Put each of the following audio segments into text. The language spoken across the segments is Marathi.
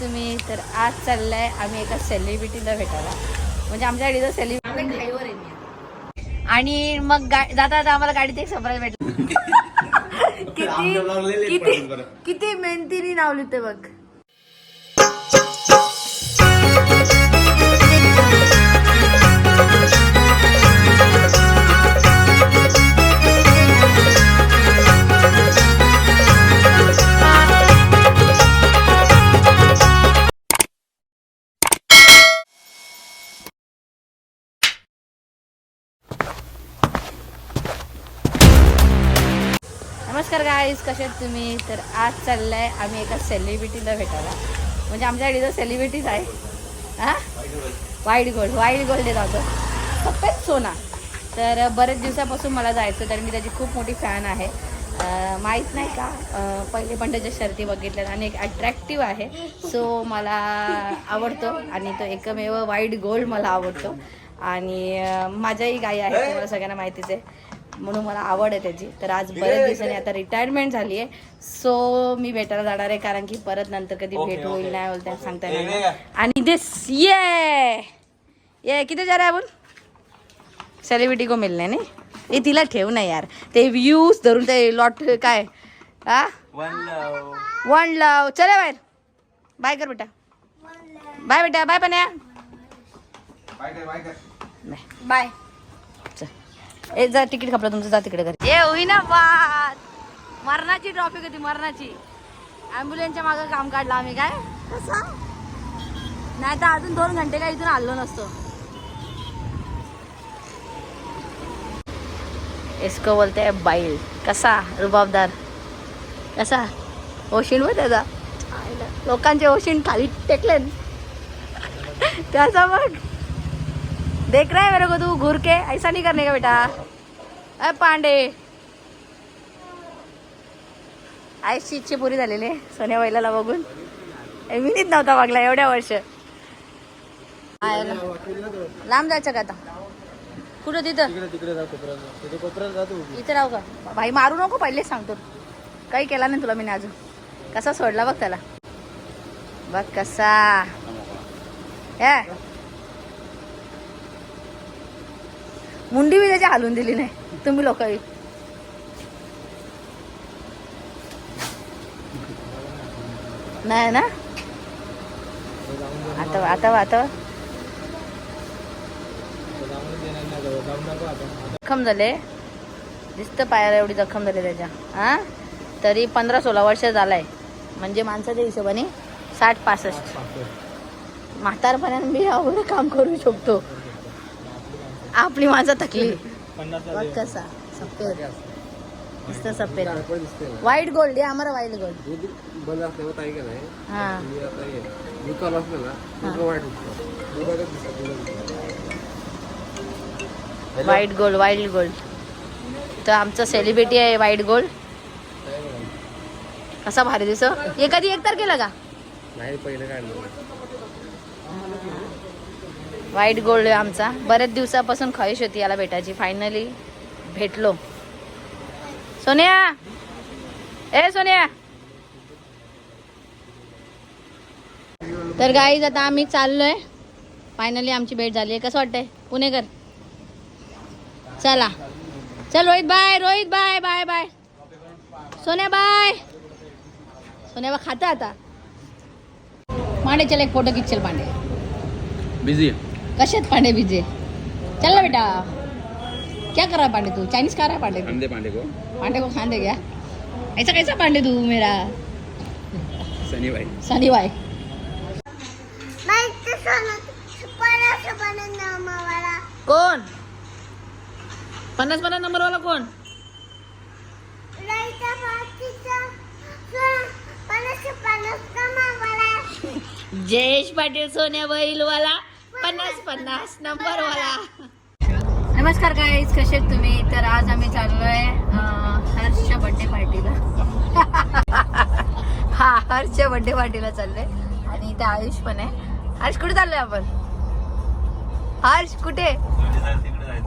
तुम्ही तर आज चाललाय आम्ही एका सेलिब्रिटीला भेटायला. म्हणजे आमच्या गाडीचा सेलिब्रिटी घाईवर. आणि मग गा- जाता जाता आम्हाला गाडीत एक सरप्राईज भेटलं. किती किती किती मेहनतीने नाव लिहिते बघ. नमस्कार गाईज कसे आहेत तुम्ही? तर आज चाललाय आम्ही एका सेलिब्रिटीला भेटायला. म्हणजे आमच्या तर सेलिब्रिटीज आहे हा? वाईट गोल्ड वाईट गोल्ड देत होतं सफेद सोना. तर बरेच दिवसापासून मला जायचं तर मी त्याची खूप मोठी फॅन आहे. माहीत नाही का? पहिले पण त्याच्या शर्ती बघितल्यात आणि एक अट्रॅक्टिव्ह आहे. सो मला आवडतो आणि तो एकमेव वाईट गोल्ड मला आवडतो. आणि माझ्याही गाई आहे तुम्हाला सगळ्यांना माहितीच आहे. म्हणून मला आवड आहे त्याची. तर आज बऱ्याच दिवसांनी आता रिटायरमेंट झाली आहे. सो मी भेटायला जाणार आहे कारण की परत नंतर कधी भेट होईल नाही होईल त्या सांगता येणार नाही. आणि दिस ये ये किती जा रहा है आपण सेलिब्रिटी को मिलने नाही. ए तिला ठेव ना यार. ते व्ह्यूज धरून ते लॉट काय? हा वन लव चले बाहेर. बाय कर बेटा. बाय बेटा. बाय पन्या. बाय चल ए जा तिकीट खपलं तुमचं जा तिकडे घरी. ए होईना बात मरणाची ट्रॉफिक होती मरणाची? ॲम्ब्युलन्सच्या मागं काम काढलं आम्ही काय? कसं? नाही तर अजून दोन घंटे काय इथून आलो नसतो. इसको बोलते है बैल कसा रुबाबदार? कसा? ओशीण व त्याचा. लोकांचे ओशीण खाली टेकले त्याचा मग देख रहा है मेरे को तू घूर के? ऐसा नहीं करने का बेटा। अ पांडे। आईची इच्छा पुरी झालेली सोन्या बैलाला बघून. मीच नव्हता बघला एवढ्या वर्ष. लांब जायचं का आता? कुठं तिथं? इथे राहू का? भाई मारू नको पहिलेच सांगतो काही केला नाही तुला मी अजून. कसा सोडला बघ त्याला. बघ कसा. हे. मुंडी बी त्याची हालून दिली नाही. तुम्ही लोक नाही ना? आता आता आता. जखम झाले. दिसतं पायाला एवढी जखम झाली त्याच्या. हा? तरी पंधरा सोळा वर्ष झालाय. म्हणजे माणसाच्या हिशोबाने साठ पासष्ट. म्हातारपर्यंत मी एवढं काम करू शकतो. आपली माणसं थकली बघ कसा सफेद. दिसतं सफेद. व्हाईट गोल्ड आहे आम्हाला व्हाईट गोल्ड बंद असल्यावर ताई हा. असलं ना वाईट व्हाईट गोल्ड व्हाईट गोल्ड तर आमचं सेलिब्रिटी आहे व्हाईट गोल्ड कसा भारी दिसो हे कधी एक तारखेला का? नाही पहिलं काढलं. व्हाईट गोल्ड आहे आमचा. बऱ्याच दिवसापासून ख्वाहिश होती याला भेटायची. फायनली भेटलो. सोनिया! ए सोनिया! तर गाईज आता आम्ही चाललोय. फायनली आमची भेट झाली आहे. कसं वाटतंय? पुणेकर चला. चल Rohit bye Rohit bye bye bye. सोन्या बाय. सोन्या बा खाता आता. मांडे चल एक फोटो खींच चल बिझी कशात पांडे बिजे चल ना बेटा. क्या कर रहा है पांडे तू? चाइनीज खा रहा है पांडे तू? अंडे पांडे को. पांडे को खाने क्या? ऐसा कैसा पांडे तू मेरा? सनी भाई सनी भाई कोण? पन्नास पन्नास नंबर वाला कोण जयेश पाटील सोन्या बैलवाला. पन्नास पन्नास नंबर वाला. नमस्कार गाईज कसे आहेत तुम्ही? तर आज आम्ही चाललोय हर्षच्या बर्थडे पार्टीला हा हर्षच्या बर्थडे पार्टीला चाललोय. आणि इथे आयुष पण आहे. हर्ष कुठे चाललोय आपण? हर्ष कुठे?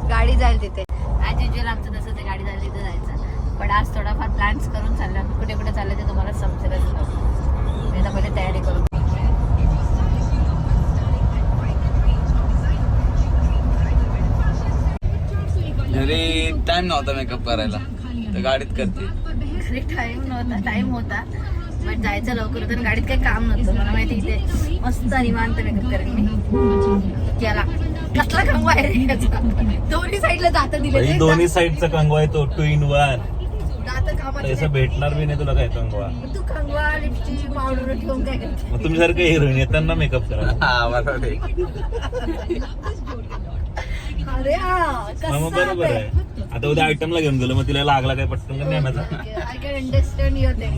गाडी जाईल तिथे. ॲज युजल आमचं तसं ते गाडी जाईल तिथे जायचं. पण आज थोडाफार प्लॅन्स करून चाललो कुठे कुठे चाललं ते तुम्हाला समजेलच. मी आता पहिले तयारी करून टाइम नव्हता मेकअप करायला. तर गाडीत करते. टाइम नव्हता टाइम होता. बट जायचं लवकर होतं गाडीत काही काम नव्हतं. मला माहिती इथे मस्त निवांत मेकअप करेन मी. त्याला. कसला कंगवा आहे? दोन्ही साईडला दात दिले. दोन्ही साईडचा कंगवा आहे तो. टू इन वन भेटणार बी नाही तुला काय कंगवा तू कंगवा लिपस्टिक पावडर ठेवून काय करते? मग तुमच्यासारखं हिरोईन येताना मेकअप करा. हा बरोबर. अरे हा हा, मग बरोबर आहे. आता उद्या आयटमला घेऊन गेलो मग तिला लागला काय पटकन का नेण्याचा I can understand your thing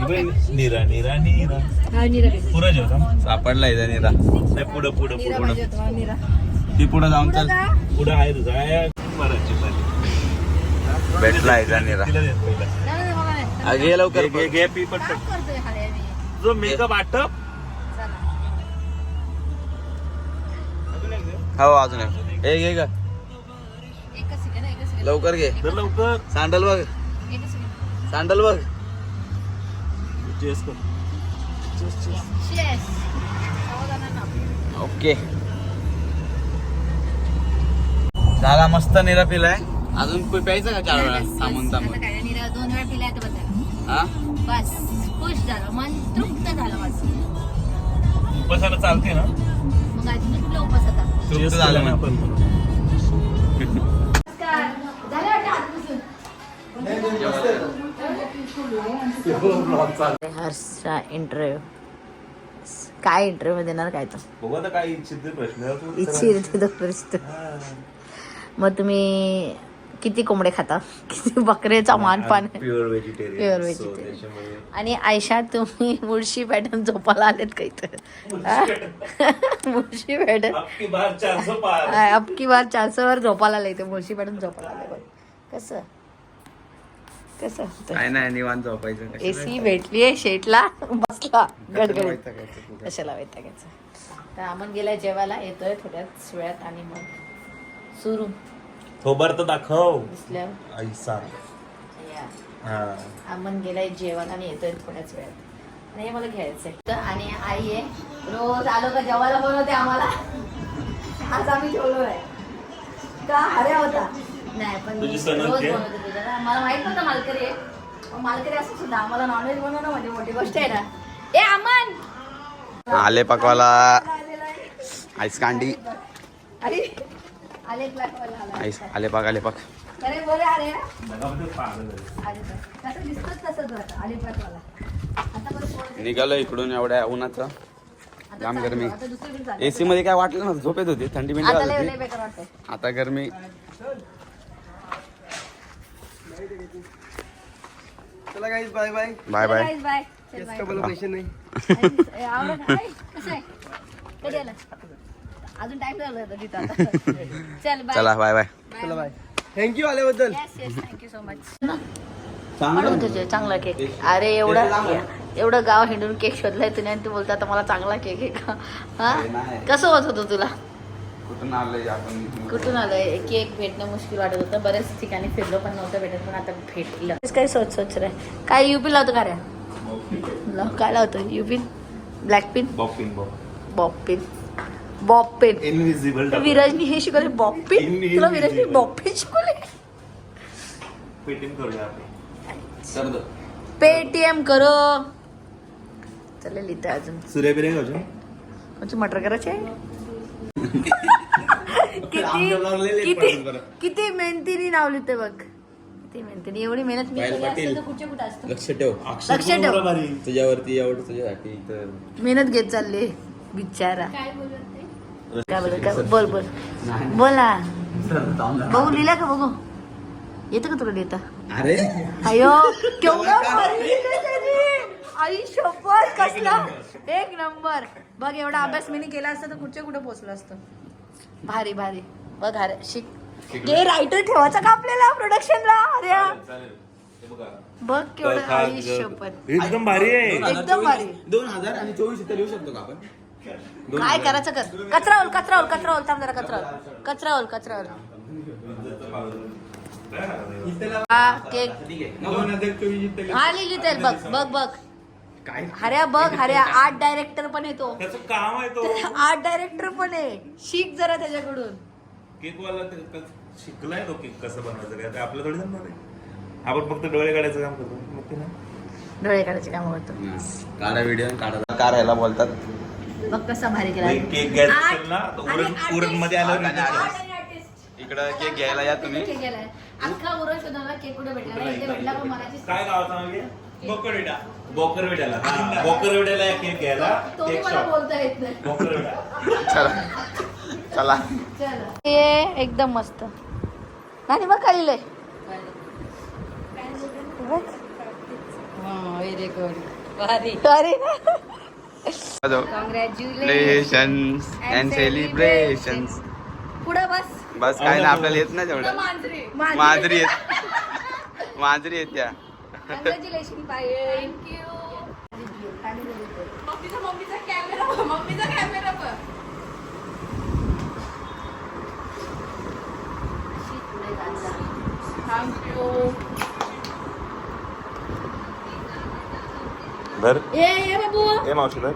बाई, नीरा नीरा हा पुरा सापडला इथे निरा. नाही पुढं पुढं नीरा पुढं. पाहिजे होता नीरा. ती पुढे जाऊन पुढं चल. पुढं आहे तुझा. आहे. भेटला इथे निरा. तिला दे पहिला. नाही, नाही, मला नाही. घे लवकर. घे, घे, घे, पी पटकन. काम करतोय जो मेकअप आटप. चला. हो अजून एक. हे घे का लवकर घे. तर लवकर. सँडल बघ. सँडल बघ. चेस कर. ओके झाला मस्त निरा पिलाय. अजून कोणी प्यायचं का चार वेळा? बस, थांबून दोन वेळा पिलाय तर बस हा? बस खुश झालं. मन तृप्त झालं माझं. बसायला चालते ना? मग अजून कुठला उपास आता? तृप्त झालं ना. आपण नमस्कार झालं वाटतं आतपासून हर्षचा इंटरव्ह्यू काय इंटरव्ह्यू देणार काय तर काय इच्छित प्रश्न इच्छित प्रश्न. मग तुम्ही किती कोंबडे खाता? किती बकरेचा मानपान प्युअर व्हेजिटेरियन आणि आयशा तुम्ही मुळशी पॅटर्न झोपायला आलेत काही तर मुळशी पॅटर्न अबकी बार चारशे वर झोपायला आले ते मुळशी पॅटर्न झोपायला आले. कसं? कसं काय नाही निवांत झोपायचं एसी भेटलीये शेटला बसला गडगड कशाला वैतागायचं तर आमन गेलाय जेवायला येतोय थोड्याच वेळात आणि मग सुरू. थोबर तर दाखव. दिसल्यावर. ऐसा हा. आमन गेलाय जेवण आणि येतोय थोड्याच वेळात. आणि हे मला घ्यायचंय. तर आणि आई आहे. रोज आलो का जेवायला बनवते आम्हाला? आज आम्ही जेवलो आहे का? हऱ्या होता. नाही पण तुझी मी सनद रोज. बनवते मला माहीत नव्हतं मालकरी आहे. पण मालकरी असं सुद्धा आम्हाला नॉनव्हेज बनवणं म्हणजे मोठी गोष्ट आहे ना. ए अमन! आले पकवाला. आलेला आहे. आईस कांडी. अरे आले आला आईस आले पाक आले पाक. अरे बरं अरे जगामध्ये पागल आहे. आले कसं दिसतच तसंच राहतं अलिबागवाला आता बरं पोरं- निघालो इकडून एवढ्या उन्हाचं. आता जाम चालू, गरमी. आता दुसरीकडे चालू. एसी मध्ये काय वाटलं ना झोपेत होती. थंडी बिंडी आता वाजत लय लय होती बेकार वाटतंय. आता गरमी. चला guys bye bye bye bye पैसे नाही. आलं? अजून टाइम झाला चल बाय चला बाय बाय चला बाय थँक्यू आल्याबद्दल. Yes yes thank you so much म्हणून तुझे चांगला केक अरे एवढं एवढं गाव हिंडून केक शोधलाय तुने आणि तू बोलता आता मला चांगला केक आहे का? हा. कसं होत होतं तुला? कुठून आलोय आपण? कुठून आलंय? केक भेटणं मुश्किल वाटत होतं. बरेच ठिकाणी फिरलो पण नव्हतं भेटत पण आता भेटलं. काय सोच सोच रे. काय युपी लावतो का रे? लाव, काय लावतो युपिन black pin? बॉप bob. Pin. Bob pen. Invisible विराजनी हे शिकवले पेन? इन- तुला विराजनी पेन शिकवले फिटिंग करूया आपण. कर दो पेटीएम करो. चालेल इथं अजून. सूर्य खाऊ म्हणजे मटर करायचे किती किती. किती मेहनतीने नाव लिहिते बघ. किती मेहनतीने एवढी मेहनत मी पायल केली असते पाटील. तर कुठे कुठे असतो? लक्ष ठेव. लक्ष ठेव. तुझ्यावरती एवढं तुझ्यासाठी तर मेहनत घेत चालली बिचारा. काय बोलत काय बोल बोल. बोल. ना बघू लिहिला का बघू? येतं का तुला लिहिता? अरे. अयो केवढं भारी लिहिलंय त्याने. आई शपथ कसला? एक नंबर. बघ एवढा अभ्यास मी केला असता तर कुठच्या कुठे पोहोचलो असतो? भारी भारी. बघ अरे शिक. ते रायटर ठेवायचं का आपल्याला प्रोडक्शनला अरे बघ. केवढं आई शपथ एकदम भारी आहे. एकदम भारी. दोन हजार आणि चोवीस इथं लिहू शकतो का आपण? काय करायचं कर? कचरा होल कचरा होल कचरा होल थांब जरा कचरा होल कचरा होल कचरा होल हा केक हा लिहिली तर. बघ बघ बघ. काय हऱ्या बघ हऱ्या आर्ट डायरेक्टर पण येतो. त्याचं काम आहे तो. आर्ट डायरेक्टर पण आहे. शिक जरा त्याच्याकडून. केक वाला शिकलाय तो केक कसं बनवायचं काय? ते आपलं थोडी जमणार आहे आपण फक्त डोळे काढायचं काम करतो. मग ते नाही डोळे काढायचे काम करतो काढा व्हिडिओ काढा. काढायला बोलतात. बघ कसा भारी केला? नाही, केक घ्यायचा असेल ना तर उरण artist- उरणमध्ये आणि artist. इकडं केक घ्यायला या तुम्ही. केक गेलाय. अख्खा शोधायला केक कुठे भेटला नाही इथे भेटला पण मनाची काय गावाचं आहे? हा, बोकरविट्याला एक केक घ्यायला तो केक मला शॉप बोलता येत नाही. चला. चला. हे एकदम मस्त. आणि मग खाल्ले व्हेरी गुड अरे कॉंग्रॅच्युलेशन Congratulations and celebrations. पुढं बस. बस काय ना आपल्याला येत नाही तेवढं. मांजरी. मांजरी येत मांजरी येत त्या कॉंग्रॅच्युलेशन थँक्यू मम्मीचा मम्मीचा कॅमेरा मम्मीचा कॅमेरा पण धर. ये ये बाबू. ए मावशी धर.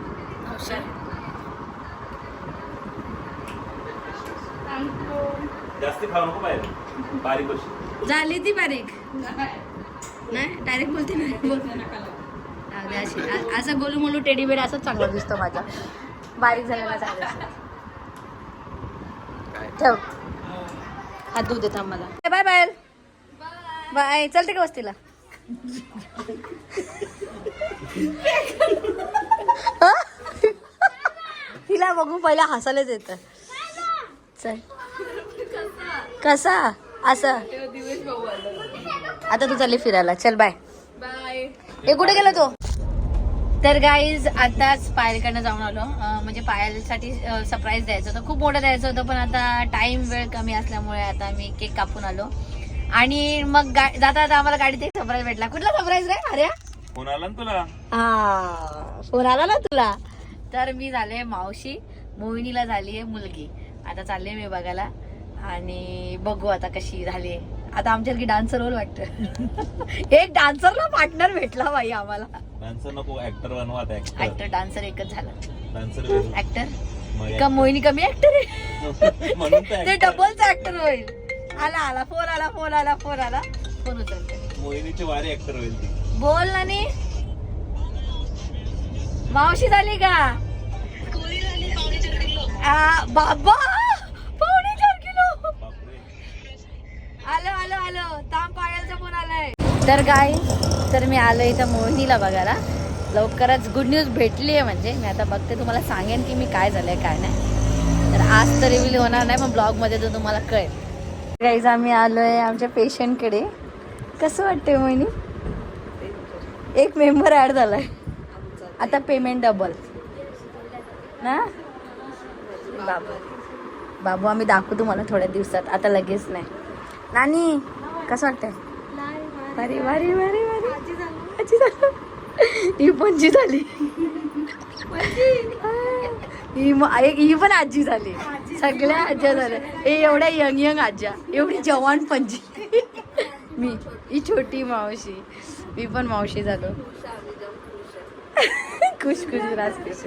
जास्ती खाऊ नको बाहेर. बारीक झाली ती बारीक. नाही? डायरेक्ट बोलते नाही बोलते असं गोलू मोलू टेडी बेड असंच चांगलं दिसतो माझा. बारीक झालेला चांगला ठेव. हात दूध देता मला. बाय बाय बाय चलते का वस्तीला हा? तिला बघू पहिला हसायलाच येतं. चल. कसा? असं. आता तू चालली फिरायला. चल बाय हे कुठे गेला तो? तर गाईज आताच पायलकडनं जाऊन आलो. म्हणजे पायलसाठी सरप्राईज द्यायचं होतं. खूप मोठं द्यायचं होतं पण आता टाइम वेळ कमी असल्यामुळे आता मी केक कापून आलो. आणि मग जाता जाता आम्हाला गाडीत एक सरप्राईज भेटला. कुठला सरप्राईज रे? अरे फोन आला ना तुला? हा फोन आला ना तुला. तर मी झाले मावशी मोहिनीला झाली आहे मुलगी. आता चालले मी बघायला. आणि बघू आता कशी झाली आता आमच्यासारखी डान्सर होईल वाटतं एक डान्सरला पार्टनर भेटला बाई आम्हाला. डान्सर नको ऍक्टर बनवा आता ऍक्टर डान्सर एकच झाला. डान्सर ऍक्टर का मोहिनी कमी ऍक्टर आहे? ते. डबलचा ऍक्टर होईल. आला आला फोन आला फोन आला फोन आला. फोन उचलते. मोहिनीची वारी ऍक्टर होईल बोल नानी. मावशी झाली का? आ, बाबा पावणे चार किलो बापरे आलो आलो आलो ताम पायाचा फोन आलाय तर काय तर मी आलो इथं मोहिनीला बघायला. लवकरच गुड न्यूज भेटली आहे म्हणजे. मी आता बघते तुम्हाला सांगेन की मी काय झालंय काय नाही. तर आज तर रिव्हिल होणार नाही पण ब्लॉगमध्ये तर तुम्हाला कळेल. गाईज आम्ही आहे आमच्या पेशंटकडे कसं वाटतंय मोहिनी? एक मेंबर ऍड झालाय. आता पेमेंट डबल ना? बाबू बाबू आम्ही दाखवू तुम्हाला थोड्या दिवसात. आता लगेच नाही. नानी कसं वाटतंय? भारी भारी भारी भारी आजी झालं. ही पणजी झाली. ही. ही पण आजी झाली. सगळ्या आज्या झाल्या. हे एवढ्या यंग यंग आज्या. एवढी जवान पणजी. मी. ही छोटी मावशी. मी पण मावशी झालो. खुश खुश राज खुश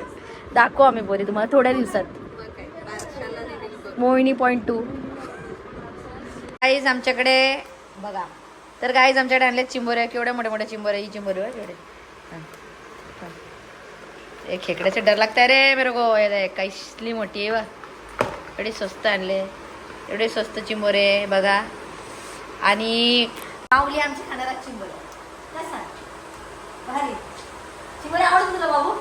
दाखवू आम्ही बोरी तुम्हाला थोड्या दिवसात. मोहिनी पॉईंट टू गाईज आमच्याकडे बघा. तर गाईज आमच्याकडे आणले चिंबोऱ्या. केवढ्या मोठ्या मोठ्या चिंबोऱ्या ही चिंबोरी एवढे. हा. हा. एक खेकड्याचे डर लागताय रे मेरे ये कसली मोठी आहे बा. एवढे स्वस्त आणले. एवढे स्वस्त चिंबोरे बघा. आणि माऊली आमची खाणारा चिंबोरे कसा? भारी. चिंबोरे आवडत तुला बाबू?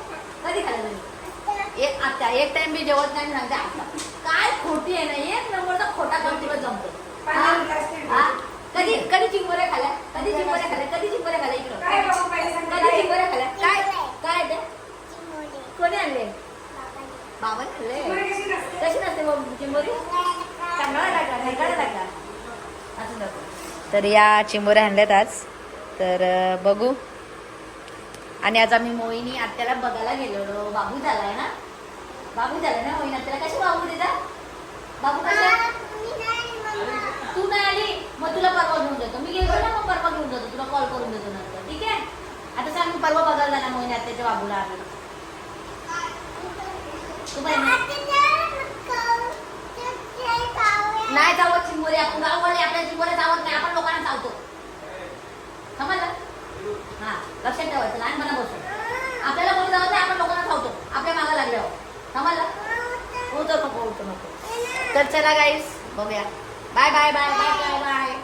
कधी खाल्लं तुम्ही? एक आता एक टाइम मी जेवत नाही सांगते काय खोटी आहे ना एक नंबरचा खोटा काम तुला जमतो? कधी कधी चिंबोऱ्या खाल्ल्या? कधी चिंबोऱ्या खाल्ल्या? कधी चिंबोऱ्या खाल्ल्या इकडं? कधी चिंबोऱ्या खाल्ल्या? काय काय ते? कोणी आणले? आणले. कशी नसते? बाबा चिंबोरी? चांगला टाका ढेकाळा टाका असं नको तर या चिंबोऱ्या आणल्यात आज. तर बघू. आणि आज आम्ही मोहिनी आत्याला बघायला गेलेलो बाबू झालाय ना? बाबू झालाय ना मोहिनी आत्याला? कशी बाबू देतात बाबू कशा मग तुला परवा घेऊन जातो. मी गेलो ना मग परवा घेऊन जातो. तुला कॉल करून देतो नंतर. ठीक आहे? आता सांग मी परवा बघायला जाणार मोहिनी आत्याच्या बाबूला आम्ही. नाही चावत चिंबोरी आपण गाववाले आपल्या चिंबोऱ्या चावत नाही आपण लोकांना चावतो. समजलं? हा लक्षात ठेवायचं लहानपणापासून आपल्याला कोणी जावत नाही आपण लोकांना चावतो. आपल्या मागा लागल्यावर. समजलं? होतं नको होतं नको. तर चला गाईस बघूया. Bye bye bye bye bye bye